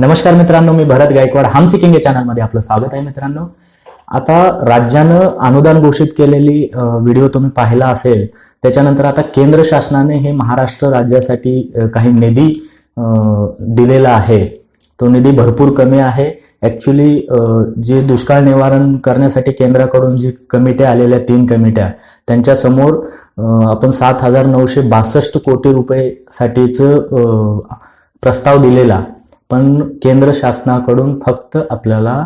नमस्कार मित्रांनो मी भरत गायकवाड. हम सिकिंग या चॅनलमध्ये आपलं स्वागत आहे मित्रांनो. आता राज्यानं अनुदान घोषित केलेली व्हिडिओ तुम्ही पाहिला असेल त्याच्यानंतर आता केंद्र शासनाने हे महाराष्ट्र राज्यासाठी काही निधी दिलेला आहे. तो निधी भरपूर कमी आहे. ॲक्च्युली जे दुष्काळ निवारण करण्यासाठी केंद्राकडून जी कमिट्या आलेल्या तीन कमिट्या त्यांच्यासमोर आपण सात हजार नऊशे बासष्ट कोटी रुपयेसाठीचं प्रस्ताव दिलेला. पण केंद्र शासनाकडून फक्त आपल्याला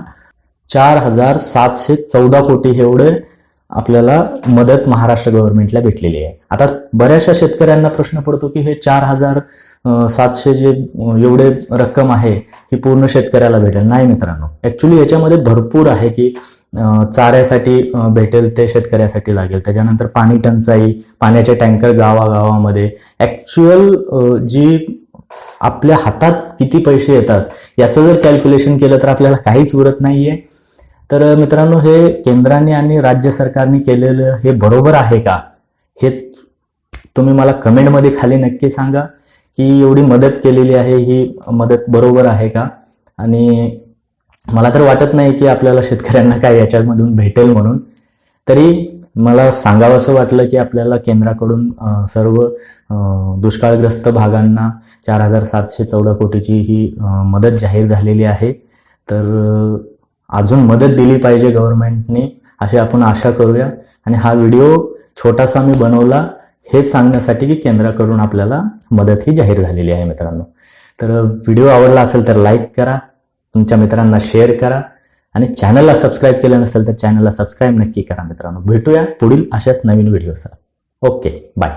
चार हजार सातशे चौदा कोटी एवढे आपल्याला मदत महाराष्ट्र गव्हर्नमेंटला भेटलेली आहे. आता बऱ्याचशा शेतकऱ्यांना प्रश्न पडतो की हे चार हजार सातशे जे एवढे रक्कम आहे ही पूर्ण शेतकऱ्याला भेटेल. नाही मित्रांनो. ऍक्च्युली याच्यामध्ये भरपूर आहे की चाऱ्यासाठी भेटेल ते शेतकऱ्यासाठी लागेल. त्याच्यानंतर पाणी टंचाई पाण्याचे टँकर गावागावामध्ये. ऍक्च्युअल जी आपल्या हातात किती पैसे येतात? याचं जर कॅल्क्युलेशन केलं तर आपल्याला काहीच उरत नाहीये. तर मित्रांनो हे केंद्राने आणि राज्य सरकारने केलेलं हे बरोबर आहे का? हे तुम्ही मला कमेंटमध्ये खाली नक्की सांगा की एवढी मदत केलेली आहे ही मदत बरोबर आहे का? आणि मला तर वाटत नाही की आपल्याला शेतकऱ्यांना काय याच्यामधून भेटेल म्हणून. तरी मला सांगावंसं वाटलं की आपल्याला केंद्राकडून सर्व दुष्काळग्रस्त भागांना चार हजार सातशे चौदा कोटीची ही मदत जाहीर झालेली आहे. तर अजून मदत दिली पाहिजे गव्हर्नमेंटने अशी आपण आशा करूया. आणि हा व्हिडिओ छोटासा मी बनवला हेच सांगण्यासाठी की केंद्राकडून आपल्याला मदत ही जाहीर झालेली आहे मित्रांनो. तर व्हिडिओ आवडला असेल तर लाईक करा. तुमच्या मित्रांना शेअर करा. आणि चॅनलला सबस्क्राईब केलं नसेल तर चॅनलला सबस्क्राईब नक्की करा मित्रांनो. भेटूया पुढील अशाच नवीन व्हिडिओसह ओके बाय